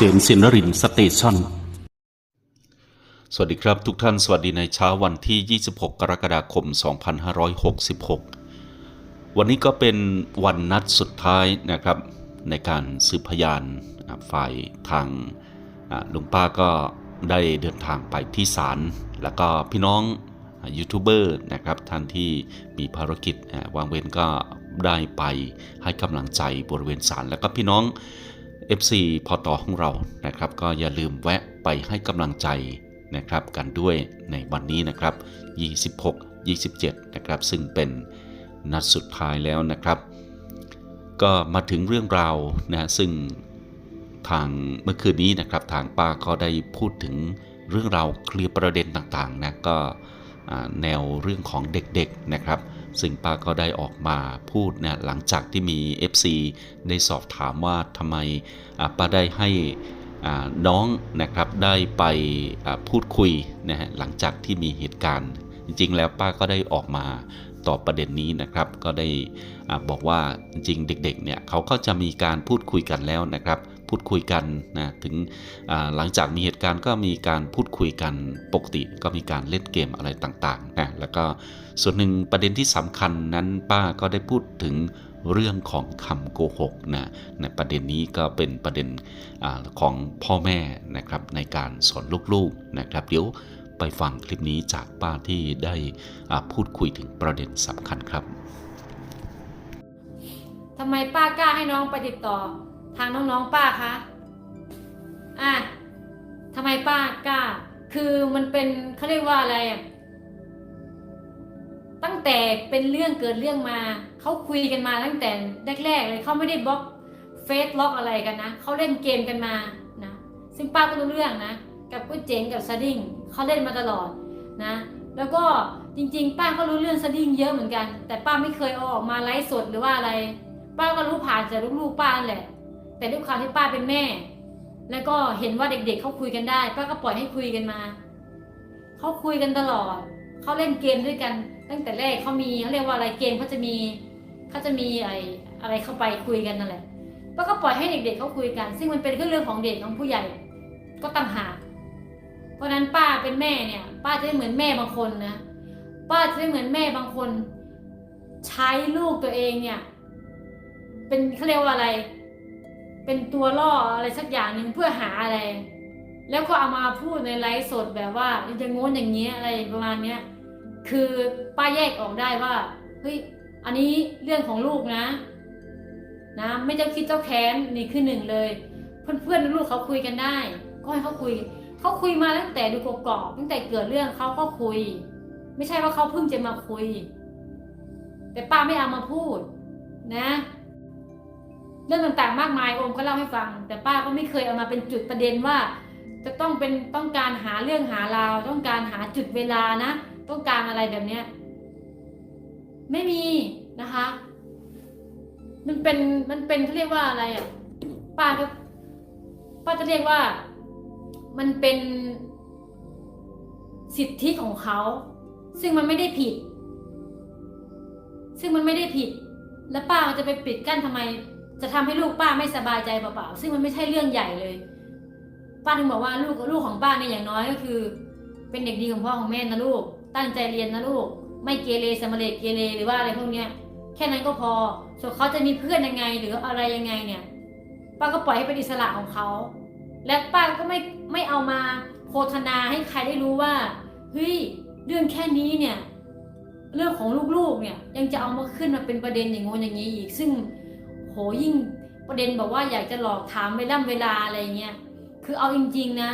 ษมสินรินสเตชันสวัสดีครับทุกท่านสวัสดีในเช้าวันที่ 26 กรกฎาคม 2566 วันนี้ก็เป็นวันนัดสุดท้ายนะครับ ในการสืบพยานฝ่ายทางลุงป้าก็ได้เดินทางไปที่ศาลแล้วก็พี่น้องยูทูบเบอร์นะครับท่านที่มีภารกิจวางเว้นก็ได้ไปให้กำลังใจบริเวณศาลแล้วก็พี่น้อง FC พอต่อของเรานะครับ ก็อย่าลืมแวะไปให้กำลังใจนะครับกันด้วยในวันนี้นะครับ 26 27 นะครับ ซึ่งเป็นนัดสุดท้ายแล้วนะครับ ก็มาถึงเรื่องราวนะซึ่งทางเมื่อคืนนี้นะครับทางป้าก็ได้พูดถึงเรื่องราวเคลียร์ประเด็นต่างๆนะก็แนวเรื่องของเด็กๆนะครับ ซึ่งป้าก็ได้ออกมาพูดเนะหลังจากที่มี FC ได้สอบถามว่าทำไมป้าได้ให้น้องนะครับได้ไปพูดคุยนะฮะหลังจากที่มีเหตุการณ์ จริงๆ แล้วป้าก็ได้ออกมาตอบประเด็นนี้นะครับ ก็ได้บอกว่าจริงเด็กๆเนี่ยเขาก็จะมีการพูดคุยกันแล้วนะครับ พูดคุยกันนะถึงหลังจากมีเหตุการณ์ก็มีการพูดคุยกันปกติก็มีการเล่นเกมอะไรต่างๆนะแล้วก็ส่วนหนึ่งประเด็นที่สำคัญนั้นป้าก็ได้พูดถึงเรื่องของคำโกหกนะในประเด็นนี้ก็เป็นประเด็นอของพ่อแม่นะครับในการสอนลูกๆนะครับ เดี๋ยวไปฟังคลิปนี้จากป้าที่ได้พูดคุยถึงประเด็นสำคัญครับทำไมป้ากล้าให้น้องไปติดต่อางน้องๆป้าคะอะทำไมป้ากล้า คือมันเป็นเขาเรียกว่าอะไรอะตั้งแต่เป็นเรื่องเกิดเรื่องมา เขาคุยกันมาตั้งแต่แรกๆเลยเขาไม่ได้บล็อกเฟซล็อกอะไรกันนะเขาเล่นเกมกันมานะซึ่งป้าก็รู้เรื่องนะ กับกุ้ยเจ๋งกับสดิ้งเขาเล่นมาตลอดนะ แล้วก็จริง ๆ ป้าก็รู้เรื่องสดิ้งเยอะเหมือนกัน แต่ป้าไม่เคยเอาออกมาไลฟ์สดหรือว่าอะไร ป้าก็รู้ผ่านจากลูกๆป้าแหละ แต่ด้วยความที่ป้าเป็นแม่ แล้วก็เห็นว่าเด็กๆเขาคุยกันได้ ป้าก็ปล่อยให้คุยกันมา เขาคุยกันตลอด เขาเล่นเกมด้วยกัน ตั้งแต่แรกเขามีเขาเรียกว่าอะไรเกมเขาจะมีเขาจะมีอะไรอะไรเข้าไปคุยกันนั่นแหละป้าก็ปล่อยให้เด็กๆเขาคุยกัน ซึ่งมันเป็นเรื่องของเด็กของผู้ใหญ่ ก็ต่างหากเพราะนั้นป้าเป็นแม่เนี่ย ป้าจะไม่เหมือนแม่บางคนนะป้าจะไม่เหมือนแม่บางคน ใช้ลูกตัวเองเนี่ย เป็นเขาเรียกว่าอะไร เป็นตัวล่ออะไรสักอย่างหนึ่งเพื่อหาอะไร แล้วก็เอามาพูดในไลฟ์สดแบบว่าอย่างงู้นอย่างเงี้ยอะไรประมาณเนี้ยคือป้าแยกออกได้ว่าเฮ้ยอันนี้เรื่องของลูกนะ นะ ไม่เจ้าคิดเจ้าแค้นนี่คือหนึ่งเลย เพื่อนๆลูกเขาคุยกันได้ ก็ให้เขาคุยเขาคุยมาตั้งแต่ดูกกอกตั้งแต่เกิดเรื่องเขาก็คุย ไม่ใช่ว่าเขาเพิ่งจะมาคุย แต่ป้าไม่เอามาพูดนะ เรื่องต่างๆ มากมายโอมก็เล่าให้ฟัง แต่ป้าก็ไม่เคยเอามาเป็นจุดประเด็นว่า จะต้องเป็นต้องการหาเรื่องหาราวต้องการหาจุดเวลานะต้องการอะไรแบบเนี้ยไม่มีนะคะ มันเป็นมันเป็นเขาเรียกว่าอะไรอะป้าก็ป้าจะเรียกว่า มันเป็นสิทธิของเขา ซึ่งมันไม่ได้ผิด ซึ่งมันไม่ได้ผิด แล้วป้าจะไปปิดกั้นทำไม จะทำให้ลูกป้าไม่สบายใจเปล่าๆซึ่งมันไม่ใช่เรื่องใหญ่เลย ป้าถึงบอกว่าลูกลูกของป้าเนี่ยอย่างน้อยก็คือ เป็นเด็กดีของพ่อของแม่นะลูก ตั้งใจเรียนนะลูก ไม่เกเรสมเลเกเรหรือว่าอะไรพวกเนี้ยแค่นั้นก็พอ ส่วนเขาจะมีเพื่อนยังไงหรืออะไรยังไงเนี่ย ป้าก็ปล่อยให้เป็นอิสระของเขา และป้าก็ไม่ไม่เอามาโฆษณาให้ใครได้รู้ว่าเฮ้ยเรื่องแค่นี้เนี่ย เรื่องของลูกๆเนี่ยยังจะเอามาขึ้นมาเป็นประเด็นอย่างงนอย่างนี้อีก ซึ่ง โหยิ่งประเด็นบอกว่าอยากจะหลอกถามเวล่ำเวลาอะไรเงี้ย คือเอาจริง ๆ นะ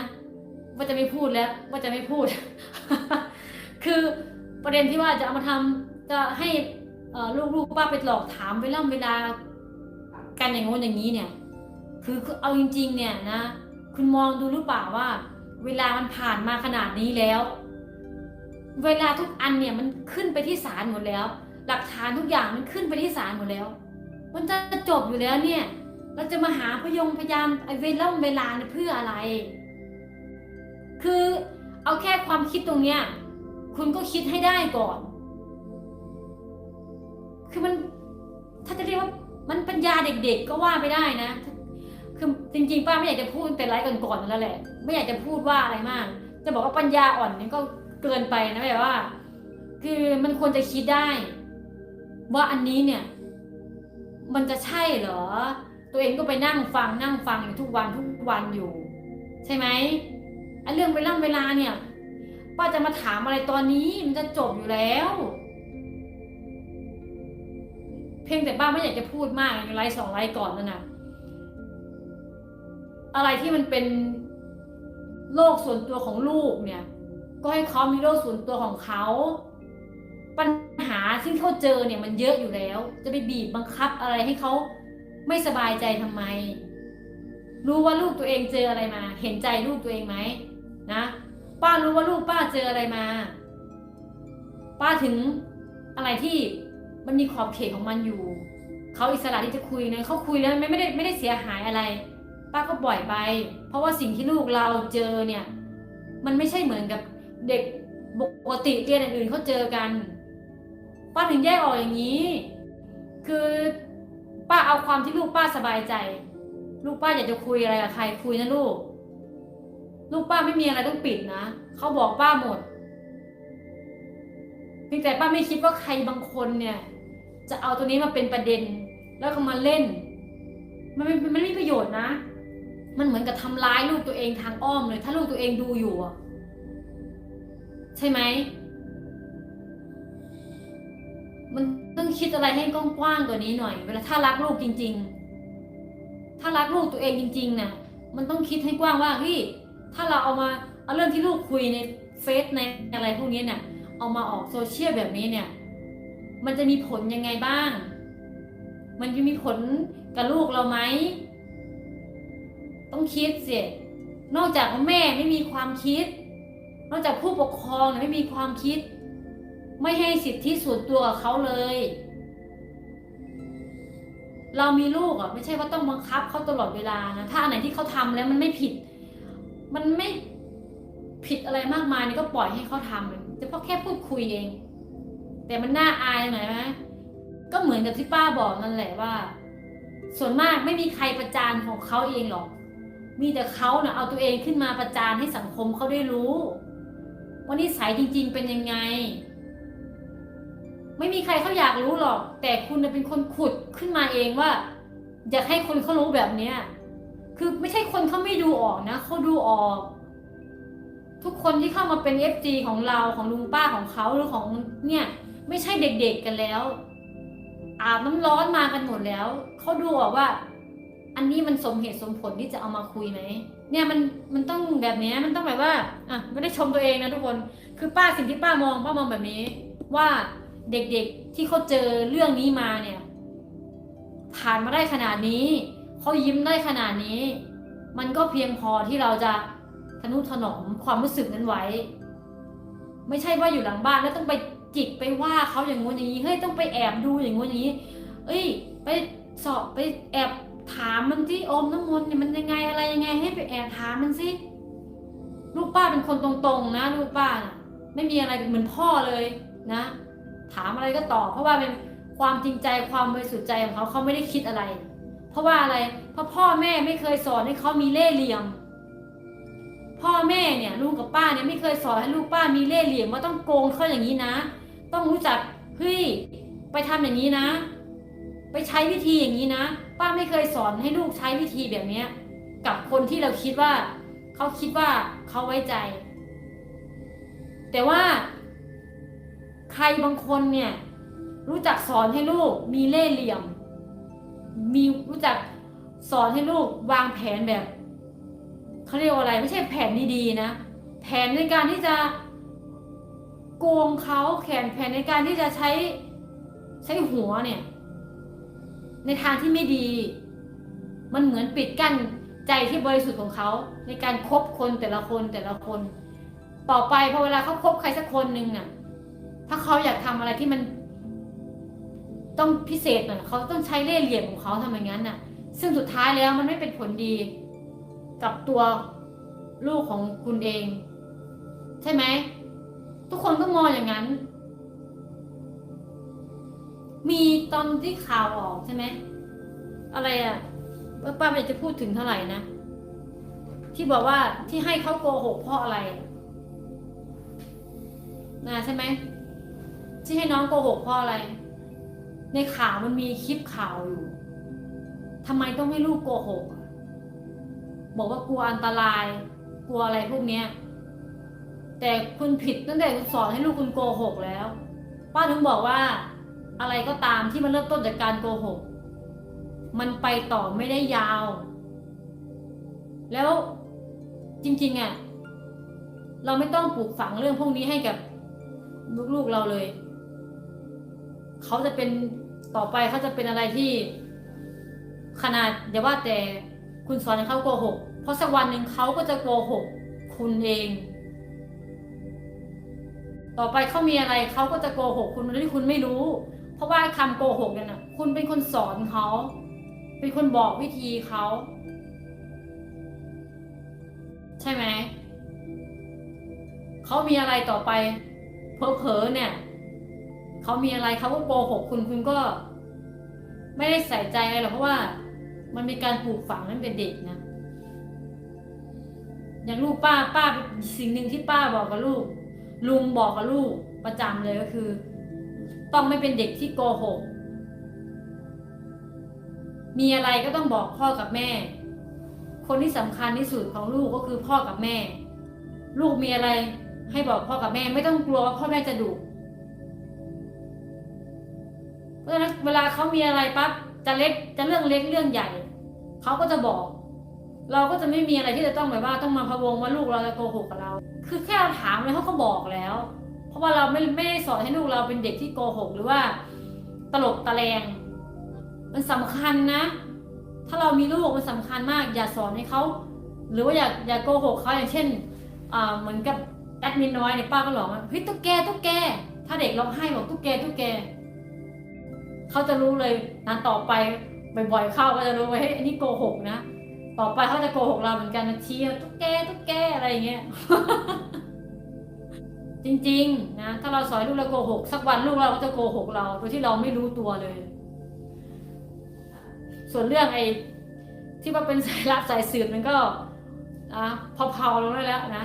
ว่าจะไม่พูดแล้ว ว่าจะไม่พูด คือประเด็นที่ว่าจะเอามาทำจะให้ลูกๆป้าไปหลอกถามเวล่ำเวลา กันอย่างงนอย่างนี้เนี่ยคือคือเอาจริง ๆ เนี่ยนะ คุณมองดูหรือเปล่าว่า เวลามันผ่านมาขนาดนี้แล้ว เวลาทุกอันเนี่ยมันขึ้นไปที่ศาลหมดแล้ว หลักฐานทุกอย่างมันขึ้นไปที่ศาลหมดแล้ว มันจะจบอยู่แล้วเนี่ย เราจะมาหาพยงพยานไอเวลาเวลาเนี่ยเพื่ออะไร คือเอาแค่ความคิดตรงเนี้ย คุณก็คิดให้ได้ก่อน คือมัน ถ้าจะเรียกว่ามันปัญญาเด็กๆก็ว่าไปได้นะ คือจริงๆป้าไม่อยากจะพูดตั้งแต่ไลฟ์ก่อนๆนั่นแล้วแหละ ไม่อยากจะพูดว่าอะไรมาก จะบอกว่าปัญญาอ่อนนี่ก็เกินไปนะแบบว่า คือมันควรจะคิดได้ ว่าอันนี้เนี่ย มันจะใช่เหรอ ตัวเองก็ไปนั่งฟังนั่งฟังอยู่ทุกวันทุกวันอยู่ ใช่ไหมไอ้เรื่องเวลาเวลาเนี่ยป้าจะมาถามอะไรตอนนี้มันจะจบอยู่แล้ว เพียงแต่ป้าไม่อยากจะพูดมากไลฟ์สองไลฟ์ก่อนนั่นนะอะไรที่มันเป็นโลกส่วนตัวของลูกเนี่ย ก็ให้เขามีโลกส่วนตัวของเขา ปัญหาที่เขาเจอเนี่ยมันเยอะอยู่แล้ว จะไปบีบบังคับอะไรให้เขาไม่สบายใจทำไม รู้ว่าลูกตัวเองเจออะไรมา เห็นใจลูกตัวเองไหมนะป้ารู้ว่าลูกป้าเจออะไรมา ป้าถึงอะไรที่มันมีขอบเขตของมันอยู่เขาอิสระที่จะคุยนะเขาคุยแล้วไม่ไม่ได้ไม่ได้เสียหายอะไร ป้าก็ปล่อยไป เพราะว่าสิ่งที่ลูกเราเจอเนี่ย มันไม่ใช่เหมือนกับเด็กปกติเรียนอื่นเขาเจอกัน ป้าถึงแยกออกอย่างนี้ คือป้าเอาความที่ลูกป้าสบายใจ ลูกป้าอยากจะคุยอะไรกับใครคุยนะลูก ลูกป้าไม่มีอะไรต้องปิดนะเขาบอกป้าหมดเพียงแต่ป้าไม่คิดว่าใครบางคนเนี่ย จะเอาตัวนี้มาเป็นประเด็น แล้วก็มาเล่น มันไม่มันไม่มีประโยชน์นะ มันเหมือนกับทำร้ายลูกตัวเองทางอ้อมเลย ถ้าลูกตัวเองดูอยู่อะใช่ไหม มันต้องคิดอะไรให้กว้างๆกว่านี้หน่อย เวลาถ้ารักลูกจริง ๆ ถ้ารักลูกตัวเองจริงๆน่ะมันต้องคิดให้กว้างว่าเฮ้ยถ้าเราเอามาเอาเรื่องที่ลูกคุยในเฟซในอะไรพวกนี้เนี่ยเอามาออกโซเชียลแบบนี้เนี่ย มันจะมีผลยังไงบ้าง มันจะมีผลกับลูกเราไหม ต้องคิดเสียนอกจากว่าแม่ไม่มีความคิด นอกจากผู้ปกครองเนี่ยไม่มีความคิด ไม่ให้สิทธิส่วนตัวกับเขาเลย เรามีลูกอะ ไม่ใช่ว่าต้องบังคับเขาตลอดเวลานะ ถ้าอันไหนที่เขาทำแล้วมันไม่ผิด มันไม่ผิดอะไรมากมายนี่ก็ปล่อยให้เขาทำจะเพราะแค่พูดคุยเอง แต่มันน่าอายหน่อยไหมก็เหมือนกับที่ป้าบอกนั่นแหละว่า ส่วนมากไม่มีใครประจานของเขาเองหรอก มีแต่เขาเนะ่ะเอาตัวเองขึ้นมาประจานให้สังคมเขาได้รู้ว่านิสัยจริง ๆ เป็นยังไง ไม่มีใครเขาอยากรู้หรอก แต่คุณเป็นคนขุดขึ้นมาเองว่า อยากให้คนเขารู้แบบเนี้ยคือไม่ใช่คนเขาไม่ดูออกนะเขาดูออก ทุกคนที่เข้ามาเป็น FG ของเราของลุงป้าของเขาหรือของเนี่ย ไม่ใช่เด็กๆกันแล้ว อาบน้ำร้อนมากันหมดแล้วเขาดูออกว่า อันนี้มันสมเหตุสมผลที่จะเอามาคุยไหมเนี่ยมันมันต้องแบบนี้มันต้องแบบว่าอะไม่ได้ชมตัวเองนะทุกคน คือป้าสิ่งที่ป้ามองป้ามองแบบนี้ว่า เด็กๆที่เขาเจอเรื่องนี้มาเนี่ย ผ่านมาได้ขนาดนี้ เขายิ้มได้ขนาดนี้ มันก็เพียงพอที่เราจะทนุถนอมความรู้สึกนั้นไว้ ไม่ใช่ว่าอยู่หลังบ้านแล้วต้องไปจิกไปว่าเขาอย่างงู้นอย่างนี้เฮ้ยต้องไปแอบดูอย่างงู้นอย่างนี้ เอ้ย ไปสอบไปแอบถามมันที่อมน้ำมนต์เนี่ยมันยังไงอะไรยังไง ให้ไปแอบถามมันสิลูกป้าเป็นคนตรงๆ นะ ลูกป้านะไม่มีอะไรเหมือนพ่อเลยนะ ถามอะไรก็ตอบ เพราะว่าเป็นความจริงใจความบริสุทธิ์ใจของเขาเขาไม่ได้คิดอะไร เพราะว่าอะไรเพราะพ่อแม่ไม่เคยสอนให้เขามีเล่ห์เหลี่ยม พ่อแม่เนี่ยลูกกับป้าเนี่ยไม่เคยสอนให้ลูกป้ามีเล่ห์เหลี่ยมว่าต้องโกงเขาอย่างนี้นะ ต้องรู้จักเฮ้ยไปทำอย่างนี้นะ ไปใช้วิธีอย่างนี้นะ ป้าไม่เคยสอนให้ลูกใช้วิธีแบบเนี้ยกับคนที่เราคิดว่า เขาคิดว่าเขาไว้ใจ แต่ว่า ใครบางคนเนี่ย รู้จักสอนให้ลูกมีเล่ห์เหลี่ยม มีรู้จักสอนให้ลูกวางแผนแบบเขาเรียกว่าอะไร ไม่ใช่แผนดีๆนะ แผนในการที่จะโกงเขาแผนแผนในการที่จะใช้ใช้หัวเนี่ย ในทางที่ไม่ดี มันเหมือนปิดกั้นใจที่บริสุทธิ์ของเขาในการคบคนแต่ละคนแต่ละคน ต่อไปพอเวลาเขาคบใครสักคนหนึ่งน่ะ ถ้าเขาอยากทำอะไรที่มัน ต้องพิเศษหน่อยเขาต้องใช้เล่ห์เหลี่ยมของเขาทำอย่างนั้นน่ะ ซึ่งสุดท้ายแล้วมันไม่เป็นผลดีกับตัวลูกของคุณเอง ใช่ไหม ทุกคนก็มองอย่างนั้น มีตอนที่ข่าวออกใช่ไหม อะไรอะว่าป้าไม่อยากจะพูดถึงเท่าไหร่นะ ที่บอกว่าที่ให้เขาโกหกเพราะอะไรนะใช่ไหม ที่ให้น้องโกหกเพราะอะไร ในข่าวมันมีคลิปข่าวอยู่ทำไมต้องให้ลูกโกหกบอกว่ากลัวอันตราย กลัวอะไรพวกเนี้ย แต่คุณผิดตั้งแต่คุณสอนให้ลูกคุณโกหกแล้ว ป้าถึงบอกว่า อะไรก็ตามที่มันเริ่มต้นจากการโกหก มันไปต่อไม่ได้ยาว แล้วจริงๆอะเราไม่ต้องปลูกฝังเรื่องพวกนี้ให้กับลูกๆเราเลย เขาจะเป็นต่อไปเขาจะเป็นอะไรที่ ขนาดอย่าว่าแต่คุณสอนให้เขาโกหก เพราะสักวันหนึ่งเขาก็จะโกหกคุณเอง ต่อไปเขามีอะไรเขาก็จะโกหกคุณโดยที่คุณไม่รู้ เพราะว่าคำโกหกเนี่ยนะคุณเป็นคนสอนเขา เป็นคนบอกวิธีเขาใช่ไหมเขามีอะไรต่อไปเผลอๆเนี่ย เขามีอะไรเขาก็โกหกคุณคุณก็ ไม่ได้ใส่ใจอะไรหรอกเพราะว่า มันมีการปลูกฝังตั้งแต่เด็กนะอย่างลูกป้าป้าสิ่งหนึ่งที่ป้าบอกกับลูก ลุงบอกกับลูกประจำเลยก็คือ ต้องไม่เป็นเด็กที่โกหก มีอะไรก็ต้องบอกพ่อกับแม่ คนที่สำคัญที่สุดของลูกก็คือพ่อกับแม่ ลูกมีอะไรให้บอกพ่อกับแม่ ไม่ต้องกลัวว่าพ่อแม่จะดุ เพราะฉะนั้นเวลาเขามีอะไรปั๊บจะเล็กจะเรื่องเล็กเรื่องใหญ่เขาก็จะบอก เราก็จะไม่มีอะไรที่จะต้องแบบว่าต้องมาพะวงว่าลูกเราจะโกหกกับเรา คือแค่เราถามเลยเขาก็บอกแล้ว เพราะว่าเราไม่ไม่ได้สอนให้ลูกเราเป็นเด็กที่โกหกหรือว่า ตลกตะแลงมันสำคัญนะ ถ้าเรามีลูกมันสำคัญมาก อย่าสอนให้เขาหรือว่าอย่าอย่าโกหกเขาอย่างเช่นอ่าเหมือนกับแอดมินน้อยเนี่ยป้าก็หลอกว่าเฮ้ยตุ๊กแกตุ๊กแก ถ้าเด็กร้องไห้บอกตุ๊กแกตุ๊กแก เขาจะรู้เลยนะต่อไปบ่อยๆเข้าก็จะรู้ว่าเฮ้ยอันนี้โกหกนะต่อไปเขาจะโกหกเราเหมือนกันนะเชียร์ตุ๊กแกตุ๊กแกอะไรอย่างเงี้ยจริงๆนะถ้าเราสอนลูกเราโกหกสักวันลูกเราก็จะโกหกเราโดยที่เราไม่รู้ตัวเลย ส่วนเรื่องไอ้ที่ว่าเป็นสายลับสายสืบมันก็นะเผาๆลงได้แล้วนะ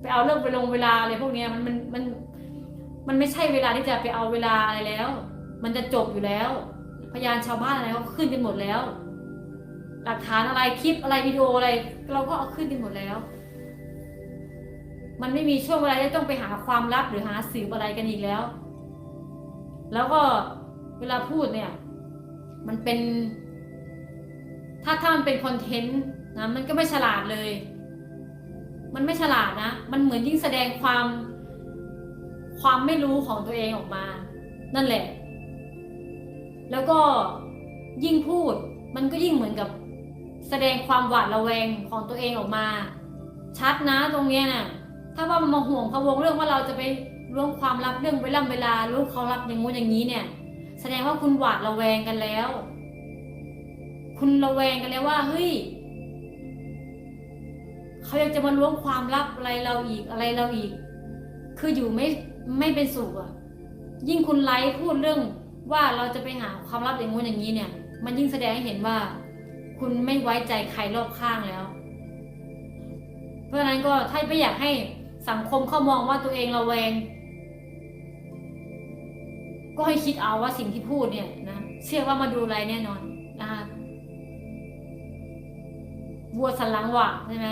ไปเอาเรื่องไปลงเวลาอะไรพวกนี้มันมันมันมันไม่ใช่เวลาที่จะไปเอาเวลาอะไรแล้ว มันจะจบอยู่แล้ว พยานชาวบ้านอะไรเขาขึ้นกันหมดแล้ว หลักฐานอะไรคลิปอะไรวิดีโออะไร เราก็เอาขึ้นกันหมดแล้ว มันไม่มีช่วงเวลาที่ต้องไปหาความลับหรือหาสืบอะไรกันอีกแล้ว แล้วก็เวลาพูดเนี่ย มันเป็น ถ้าถ้ามันเป็นคอนเทนต์นะมันก็ไม่ฉลาดเลย มันไม่ฉลาดนะ มันเหมือนยิ่งแสดงความความไม่รู้ของตัวเองออกมา นั่นแหละ แล้วก็ยิ่งพูดมันก็ยิ่งเหมือนกับแสดงความหวาดระแวงของตัวเองออกมา ชัดนะตรงเนี้ยนะถ้าว่ามันมาห่วงพะวงเรื่องว่าเราจะไปล่วงความลับเรื่องเวลาเวลาลูกเขารับอย่างงู้นอย่างนี้เนี่ย แสดงว่าคุณหวาดระแวงกันแล้ว คุณระแวงกันแล้วว่าเฮ้ยเขายังจะมาล้วงความลับอะไรเราอีกอะไรเราอีก คืออยู่ไม่ไม่เป็นสุขอะยิ่งคุณไลฟ์พูดเรื่อง ว่าเราจะไปหาความลับอย่างงู้นอย่างนี้เนี่ย มันยิ่งแสดงให้เห็นว่า คุณไม่ไว้ใจใครรอบข้างแล้ว เพราะฉะนั้นก็ถ้าไม่อยากให้สังคมเขามองว่าตัวเองระแวง ก็ให้คิดเอาว่าสิ่งที่พูดเนี่ยนะเชื่อว่ามาดูอะไรแน่นอนนะคะวัวสันหลังหวะใช่ไหม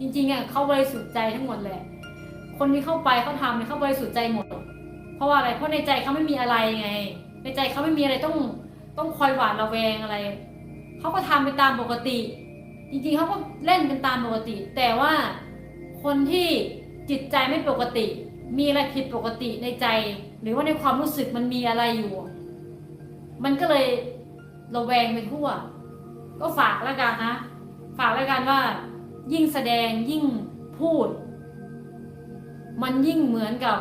จริงๆอะเขาบริสุทธิ์ใจทั้งหมดแหละ คนที่เข้าไปเขาทำเนี่ยเขาบริสุทธิ์ใจหมด เพราะว่าอะไรเพราะในใจเขาไม่มีอะไรไง ในใจเขาไม่มีอะไรต้องต้องคอยหวาดระแวงอะไรเขาก็ทำไปตามปกติ จริงๆเขาก็เล่นกันตามปกติ แต่ว่าคนที่จิตใจไม่ปกติ มีอะไรผิดปกติในใจ หรือว่าในความรู้สึกมันมีอะไรอยู่ มันก็เลยระแวงไปทั่ว ก็ฝากแล้วกันนะ ฝากแล้วกันว่า ยิ่งแสดงยิ่งพูด มันยิ่งเหมือนกับ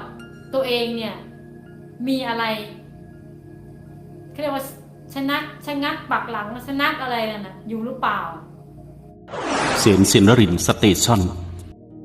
ตัวเองเนี่ยมีอะไรเขาเรียกว่าชะนักชะงักปักหลังชนะอะไรนั่นนะอยู่หรือเปล่า เสียงสินรินสเตชัน